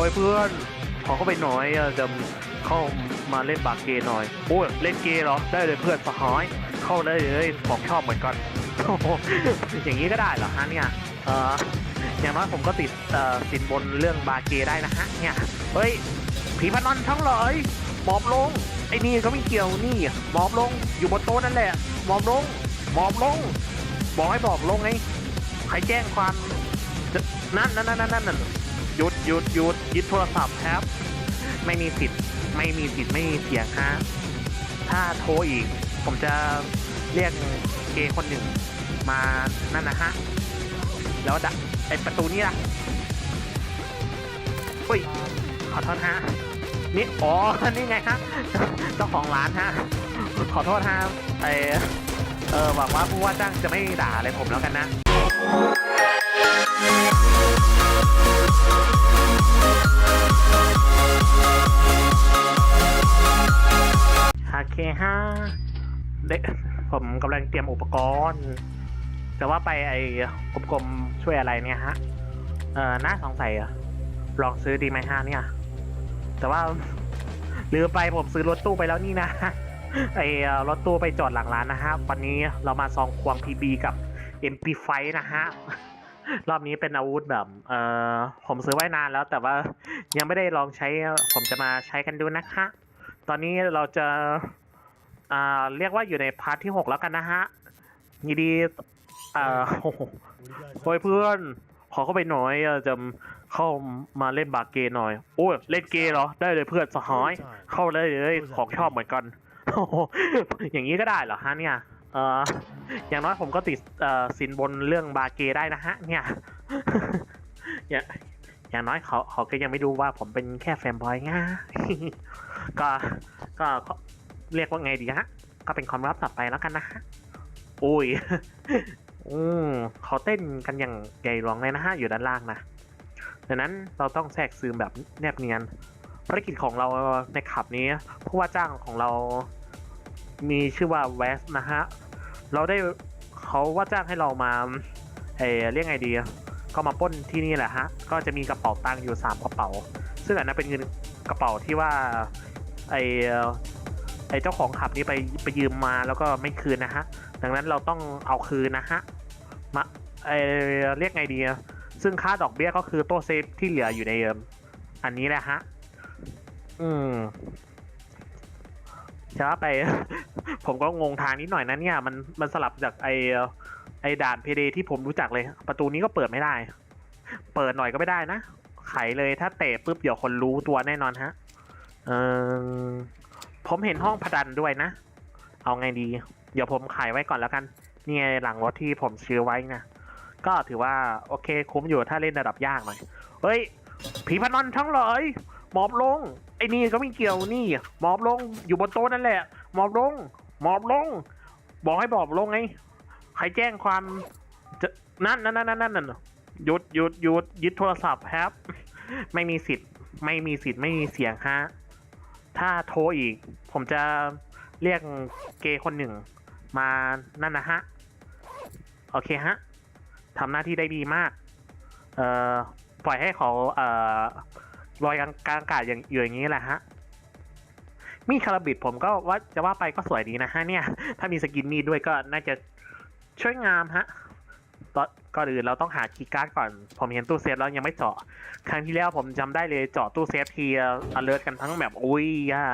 ฮ้ยเพื่อนขอเข้าไปหน่อยจะเข้ามาเล่นบาเกย์หน่อยโอ้ยเล่นเกย์เหรอได้เลยเพื่อนสหายเข้าได้เลยผมชอบเหมือนกันอย่างนี้ก็ได้เหรอฮะเนี่ยเอออย่างน้อยผมก็ติดเอ่อสินบนเรื่องบาเกย์ได้นะฮะเนี่ยเฮ้ยผีพนันทั้งหลายหมอบลงไอ้นี่ก็ไม่เกี่ยวนี่หมอบลงอยู่บนโต๊ะนั่นแหละหมอบลงหมอบลงบอกให้บอกลงไงใครแจ้งความนั่นนั่นนั่นนั่นนั่นห ยุดหยุดหยุดยึดโทรศัพท์ครับ ไม่มีสิทธิ์ ไม่มีสิทธิ์ไม่มีเสียงฮะถ้าโทรอีก ผมจะเรียกเกย์คนหนึ่งมานั่นนะฮะ แล้วดะไอประตูนี่ล่ะอุ้ย ขอโทษฮะ นี่ อ๋อ นี่ไงฮะ เจ้าของร้านฮะ ขอโทษฮะไอเออหวังว่าผู้ว่าจ้างจะไม่ด่าอะไรผมแล้วกันนะ โอเคฮะเด็กผมกำลังเตรียมอุปกรณ์ แต่ว่าไปไอ้กลมๆช่วยอะไรเนี่ยฮะ เออน่าสงสัยอะลองซื้อดีไหมฮะเนี่ย แต่ว่าลืมไปผมซื้อรถตู้ไปแล้วนี่นะไอ้รถตู้ไปจอดหลังร้านนะฮะ วันนี้เรามาซองควง PB กับ MP5 นะฮะ รอบนี้เป็นอาวุธแบบ เออผมซื้อไว้นานแล้ว แต่ว่ายังไม่ได้ลองใช้ ผมจะมาใช้กันดูนะคะ ตอนนี้เราจะอ่าเรียกว่าอยู่ในพาร์ทที่6แล้วกันนะฮะยินดีเอ่อโอ้ยเพื่อน ขอเข้าไปหน่อยจะเข้ามาเล่นบาเกหน่อย โอ้ยเล่นเกเหรอ ได้เลยเพื่อนสหาย เข้าได้เลยของชอบเหมือนกัน อย่างนี้ก็ได้เหรอฮะเนี่ย เอออย่างน้อยผมก็ติดเอ่อสินบนเรื่องบาเกได้นะฮะ เนี่ยอย่างอย่างน้อยเขาเขาก็ยังไม่รู้ว่าผมเป็นแค่แฟนบอยง่าก็ก็เรียกว่าไงดีฮะ ก็เป็นความลับต่อไปแล้วกันนะฮะอุ้ยอืมเขาเต้นกันอย่างใหญ่หลวงเลยนะฮะ อยู่ด้านล่างนะดังนั้นเราต้องแทรกซึมแบบแนบเนียนภารกิจของเราในขับนี้ผู้ว่าจ้างของเรา มีชื่อว่าเวสนะฮะ เราได้เขาว่าจ้างให้เรามาเอเรียกไงดี ก็มาป้นที่นี่แหละฮะ ก็จะมีกระเป๋าตังค์อยู่สามกระเป๋า ซึ่งอันนั้นเป็นเงินกระเป๋าที่ว่าไอไอเจ้าของขับนี้ไปไปยืมมาแล้วก็ไม่คืนนะฮะ ดังนั้นเราต้องเอาคืนนะฮะ มาเอเรียกไงดี ซึ่งค่าดอกเบี้ยก็คือโต้เซฟที่เหลืออยู่ในอันนี้แหละฮะ อืม จะว่าไป ผมก็งงทางนิดหน่อยนะเนี่ย มันมันสลับจากไอไอด่านเพเดที่ผมรู้จักเลย ประตูนี้ก็เปิดไม่ได้ เปิดหน่อยก็ไม่ได้นะ ไขเลยถ้าเตะปุ๊บเดี๋ยวคนรู้ตัวแน่นอนฮะ เออผมเห็นห้องพดันด้วยนะ เอาไงดี เดี๋ยวผมขายไว้ก่อนแล้วกันนี่ไงหลังรถที่ผมซื้อไว้นะก็ถือว่าโอเคคุ้มอยู่ถ้าเล่นระดับยากหน่อย เฮ้ย ผีพนันทั้งหลายหมอบลง ไอ้นี่ก็ไม่เกี่ยวนี่หมอบลงอยู่บนโต๊ะนั่นแหละหมอบลงหมอบลง บอกให้บอกลงไงใครแจ้งความจะนั่นนั่นนั่นนั่นนั่นหยุดหยุดหยุดยึดโทรศัพท์ครับ ไม่มีสิทธิ์ ไม่มีสิทธิ์ไม่มีเสียงฮะถ้าโทรอีก ผมจะเรียกเกย์คนหนึ่ง มานั่นนะฮะโอเคฮะทำหน้าที่ได้ดีมาก เอ่อปล่อยให้เขาเอ่อ ลอยกลางอากาศอย่างอยู่อย่างนี้แหละฮะ มีคาราบิดผมก็ว่าจะว่าไปก็สวยดีนะฮะเนี่ย ถ้ามีสกินมีดด้วยก็น่าจะช่วยงามฮะตอนก่อนอื่นเราต้องหาคีย์การ์ดก่อน ผมเห็นตู้เซฟแล้วยังไม่เจาะ ครั้งที่แล้วผมจำได้เลยเจาะตู้เซฟทีอเลิร์กันทั้งแบบอุ้ยอะ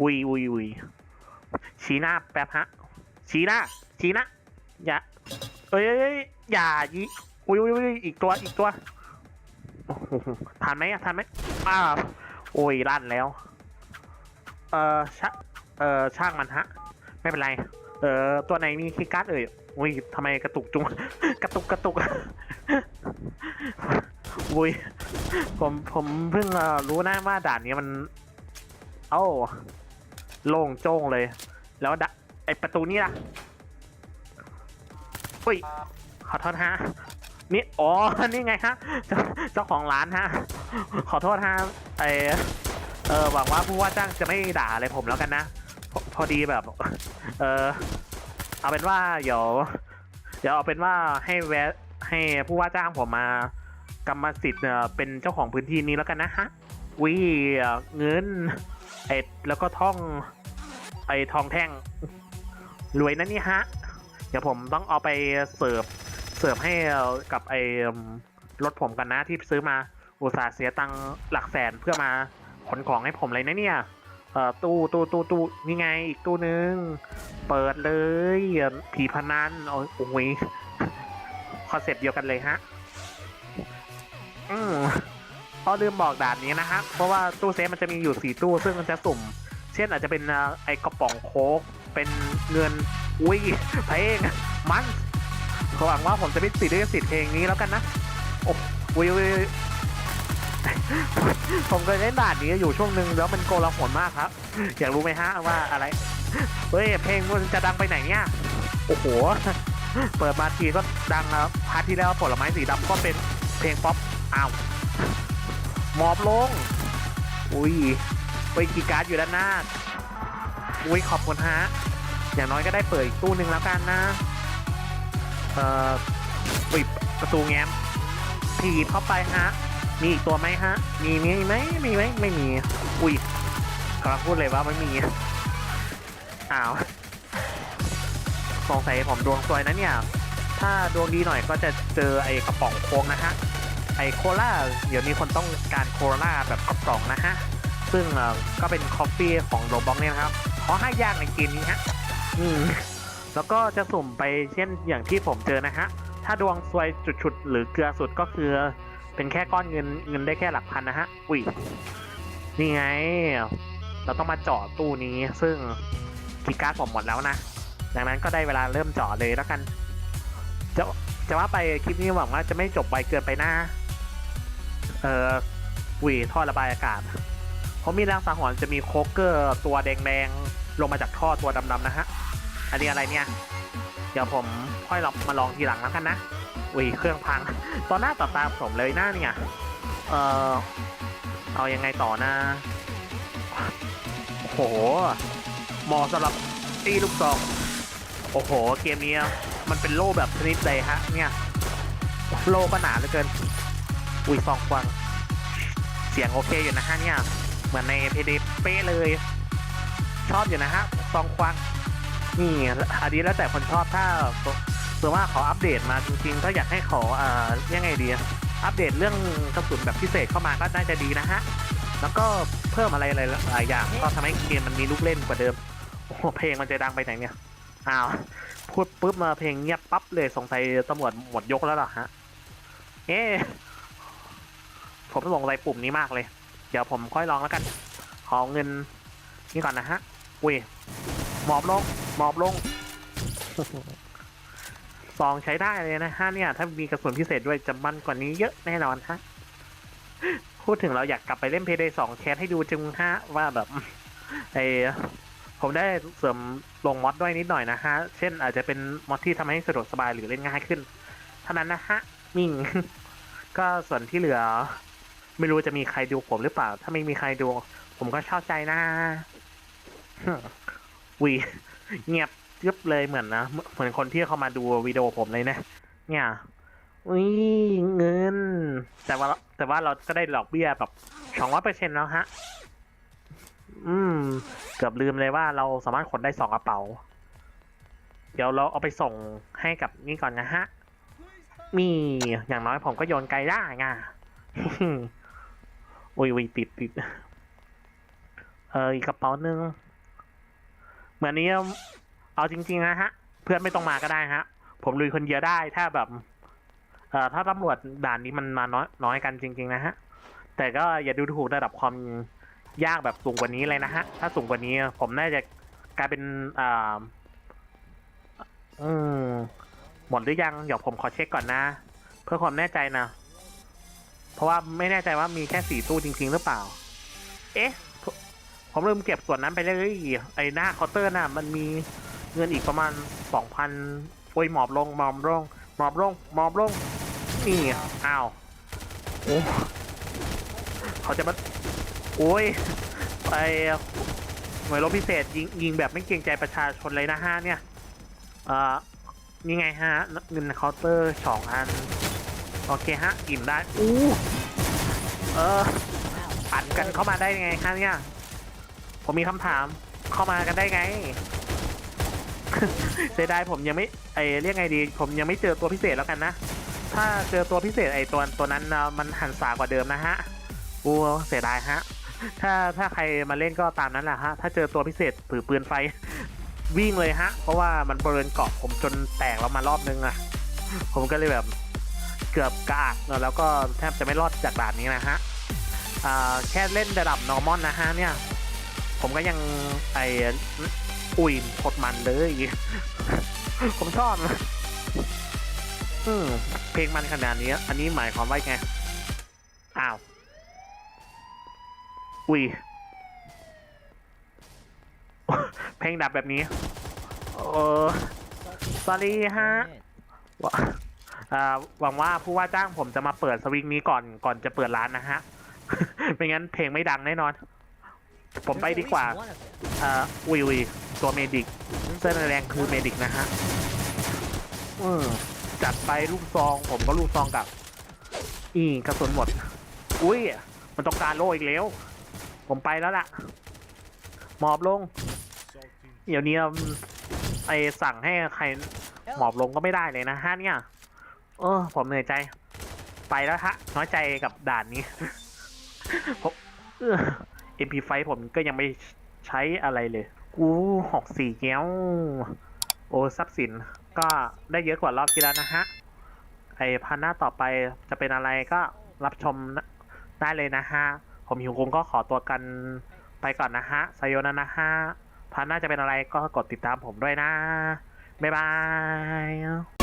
อุ้ยอุ้ยอุ้ยชี้หน้าแป๊บฮะ ชี้หน้า ชี้หน้า อย่าเอ้ยอย่ายิอุ้ยอุ้ยอุ้ยอีกตัว อีกตัว โอ้โหทันไหมอะทันไหมอ้าวโอ้ยลั่นแล้ว เออชะเออช่างมันฮะ ไม่เป็นไร เออตัวไหนมีคีย์การ์ดเอ่ยอุ้ยทำไมกระตุกจุง กระตุกกระตุกอุ้ยผมผมเพิ่งรู้นะว่าด่านนี้มัน เอ้าโล่งโจ้งเลย แล้วดะไอประตูนี่ล่ะอุ้ยขอโทษฮะ นี่อ๋อ นี่ไงฮะเจ้าเจ้าของร้านฮะ ขอโทษฮะไอเออหวังว่าผู้ว่าจ้างจะไม่ด่าอะไรผมแล้วกันนะพอพอดีแบบ เออเอาเป็นว่าเดี๋ยวเดี๋ยวเอาเป็นว่าให้แวะให้ผู้ว่าจ้างผมมากรรมสิทธิ์เอ่อเป็นเจ้าของพื้นที่นี้แล้วกันนะฮะวิเอ่เงินไอ้แล้วก็ท่อง ไอ้ทองแท่งรวยนะนี่ฮะ เดี๋ยวผมต้องเอาไปเสิร์ฟ เสร์ฟให้กับไอ้รถผมกันนะที่ซื้อมาอุตส่าห์เสียตังค์หลักแสนเพื่อมาขนของให้ผมเลยนะเนี่ยเอ่อตู้ตู้ตู้ตู้นี่ไงอีกตู้นึง เปิดเลยผีพนันโอ้ยโอ้ยคอนเซ็ปต์เดียวกันเลยฮะอืมพอลืมบอกด่านนี้นะฮะเพราะว่าตู้เซฟมันจะมีอยู่สี่ตู้ซึ่งมันจะสุ่ม เช่นอาจจะเป็นเอ่อไอกระป๋องโค้กเป็นเงินอุ้ยเพลงมัน หวังว่าผมจะไม่ติดลิขสิทธิ์เพลงนี้แล้วกันนะ โอ้ยผมเคยเล่นด่านนี้อยู่ช่วงหนึ่งแล้วมันโกลาหลมากครับ อยากรู้ไหมฮะว่าอะไร เฮ้ย เพลงมันจะดังไปไหนเนี่ย โอ้โห เปิดมาทีก็ดังแล้วพาร์ทที่แล้วผลไม้สีดำก็เป็นเพลงป๊อปอ้าวหมอบลง อุ้ยไปกีการ์ดอยู่ด้านหน้า อุ้ยขอบคุณฮะ อย่างน้อยก็ได้เปิดอีกตู้หนึ่งแล้วกันนะ เอ่อปิดประตูแง้มถีบเข้าไปฮะ มีอีกตัวไหมฮะ มีมีไหมมีไหมไม่มี อุ้ยกำลังพูดเลยว่าไม่มี อ้าวสงสัยผมดวงซวยนะเนี่ย ถ้าดวงดีหน่อยก็จะเจอไอ้กระป๋องโค้งนะฮะ ไอ้โคลาเดี๋ยวมีคนต้องการโคลาแบบกระป๋องนะฮะ ซึ่งก็เป็นคอฟฟี่ของโรบ็อกเนี่ยนะครับ ขอให้ยากในเกมนี้ฮะ อืม แล้วก็จะสุ่มไปเช่นอย่างที่ผมเจอนะฮะ ถ้าดวงซวยจุดๆหรือเกลือสุดก็คือ เป็นแค่ก้อนเงินเงินได้แค่หลักพันนะฮะ อุ้ย นี่ไง เราต้องมาเจาะตู้นี้ ซึ่งคีการ์ดผมหมดแล้วนะ ดังนั้นก็ได้เวลาเริ่มเจาะเลยแล้วกัน จะจะว่าไปคลิปนี้หวังว่าจะไม่จบไวเกินไปหน้าเอ่อหวีท่อระบายอากาศเพราะมีแรงสังหรณ์จะมีโคกเกอร์ตัวแดงๆลงมาจากท่อตัวดำๆนะฮะ อันนี้อะไรเนี่ย เดี๋ยวผมค่อยลองมาลองทีหลังแล้วกันนะ อุ้ยเครื่องพัง ตอนหน้าต่อตาผมเลยหน้าเนี่ย เออเอายังไงต่อนะโอ้โหเหมอสำหรับตีลูกซอง โอ้โห เกมนี้มันเป็นโล่แบบชนิดใดฮะ เนี่ย โล่ก็หนาเหลือเกิน อุ้ยซองควังเสียงโอเคอยู่นะฮะเนี่ย เหมือนในเพดีเป้เลย ชอบอยู่นะฮะ ซองควัง นี่อันนี้แล้วแต่คนชอบถ้าส่วนว่าขออัปเดตมาจริงๆถ้าอยากให้ขอเอ่อยังไงดีอัปเดตเรื่องกระสุนแบบพิเศษเข้ามาก็น่าจะดีนะฮะ แล้วก็เพิ่มอะไรหลายอย่างก็ทำให้เกมมันมีลูกเล่นกว่าเดิม โอ้เพลงมันจะดังไปไหนเนี่ย อ้าว พูดปุ๊บมาเพลงเงียบปั๊บเลยสงสัยตำรวจหมดยกแล้วหรอฮะ เอ๊ะผมสงสัยปุ่มนี้มากเลย เดี๋ยวผมค่อยลองแล้วกัน ขอเงินนี่ก่อนนะฮะ อุ้ย หมอบลง หมอบลงซองใช้ได้เลยนะฮะเนี่ย ถ้ามีกระสุนพิเศษด้วยจะมันกว่านี้เยอะแน่นอนฮะ พูดถึงเราอยากกลับไปเล่นเพย์ y สองแคสให้ดูจึงฮะว่าแบบไอผมได้เสริมลงมอดด้วยนิดหน่อยนะฮะ เช่นอาจจะเป็นมอดที่ทำให้สะดวกสบายหรือเล่นง่ายขึ้น เท่านั้นนะฮะ มิ่ง ก็ส่วนที่เหลือ ไม่รู้จะมีใครดูผมหรือเปล่า ถ้าไม่มีใครดู ผมก็ชอบใจนะ วีเงียบเยึบเลยเหมือนนะ เหมือนคนที่เข้ามาดูวิดีโอผมเลยนะ เนี่ยวิเงิน แต่ว่าแต่ว่าเราก็ได้ดอกเบี้ยแบบสองร้อยเปอร์เซ็นแล้วฮะ อืม เกือบลืมเลยว่าเราสามารถขนได้สองกระเป๋า เดี๋ยวเราเอาไปส่งให้กับนี่ก่อนนะฮะ มีอย่างน้อยผมก็โยนไกลได้ไงอุ้ยอุ้ยติดติดเอออีกกระเป๋าหนึ่ง เหมือนนี้เอาจริง ๆ นะฮะ เพื่อนไม่ต้องมาก็ได้ฮะ ผมลุยคนเดียวได้ถ้าแบบ เอ่อถ้าตำรวจด่านนี้มันมาน้อยน้อยกันจริง ๆ นะฮะ แต่ก็อย่าดูถูกระดับความยากแบบสูงกว่านี้เลยนะฮะ ถ้าสูงกว่านี้ผมน่าจะกลายเป็นอ่าอืมหมดหรือยังเดี๋ยวผมขอเช็คก่อนนะ เพื่อความแน่ใจนะ เพราะว่าไม่แน่ใจว่ามีแค่สี่ตู้จริง ๆ หรือเปล่า เอ๊ะ ผมลืมเก็บส่วนนั้นไปเลยไอ้หน้าเคาน์เตอร์น่ะมันมีเงินอีกประมาณสองพันโอ้ยหมอบลงหมอบลงหมอบลงหมอบลงนี่อ้าวโอ้เขาจะมาโอ้ยไปหน่วยรบพิเศษยิงยิงแบบไม่เกรงใจประชาชนเลยนะฮะเนี่ยเอ่อนี่ไงฮะเงินเคาน์เตอร์สองอันโอเคฮะอิ่มได้อู้เออปั่นกันเข้ามาได้ไงฮะเนี่ย ผมมีคำถามเข้ามากันได้ไง เสียดายผมยังไม่ไอเรียกไงดี ผมยังไม่เจอตัวพิเศษแล้วกันนะ ถ้าเจอตัวพิเศษไอตัวตัวนั้นนะมันหันสากว่าเดิมนะฮะอู้เสียดายฮะ ถ้าถ้าใครมาเล่นก็ตามนั้นแหละฮะ ถ้าเจอตัวพิเศษถือปืนไฟ วิ่งเลยฮะ เพราะว่ามันเบิร์นเกาะผมจนแตกแล้วมารอบนึงอะผมก็เลยแบบเกือบกากแล้วก็แทบจะไม่รอดจากด่านนี้นะฮะแค่เล่นระดับ normal นะฮะเนี่ย ผมก็ยังไออุ่ยโคตรมันเลยผมชอบนะอืมเพลงมันขนาดนี้ อันนี้หมายความว่าไง อ้าว อุ้ย เพลงดับแบบนี้ เออสวัสดีฮะวะอ่าหวังว่าผู้ว่าจ้างผมจะมาเปิดสวิงนี้ก่อนก่อนจะเปิดร้านนะฮะ ไม่งั้นเพลงไม่ดังแน่นอน ผมไปดีกว่าอ่าอุยอุยตัวเมดิกเสื้อแดงคือเมดิกนะฮะเออจัดไปลูกซอง ผมก็ลูกซองกับ อีกระสุนหมด อุ้ย มันต้องการโล่อีกแล้ว ผมไปแล้วล่ะ หมอบลง เดี๋ยวนี้ไอสั่งให้ใครหมอบลงก็ไม่ได้เลยนะฮะเนี่ย เออ ผมเหนื่อยใจ ไปแล้วฮะ น้อยใจกับด่านนี้ผมเออ MP5 ผมก็ยังไม่ใช้อะไรเลย กูหกสี่แก้วโอ้ทรัพย์สินก็ได้เยอะกว่ารอบที่แล้วนะฮะ ไอพันหน้าต่อไปจะเป็นอะไรก็รับชมได้เลยนะฮะ ผมหิวคงก็ขอตัวกันไปก่อนนะฮะไซโยนานะฮะพันหน้าจะเป็นอะไรก็กดติดตามผมด้วยนะ บ๊ายบาย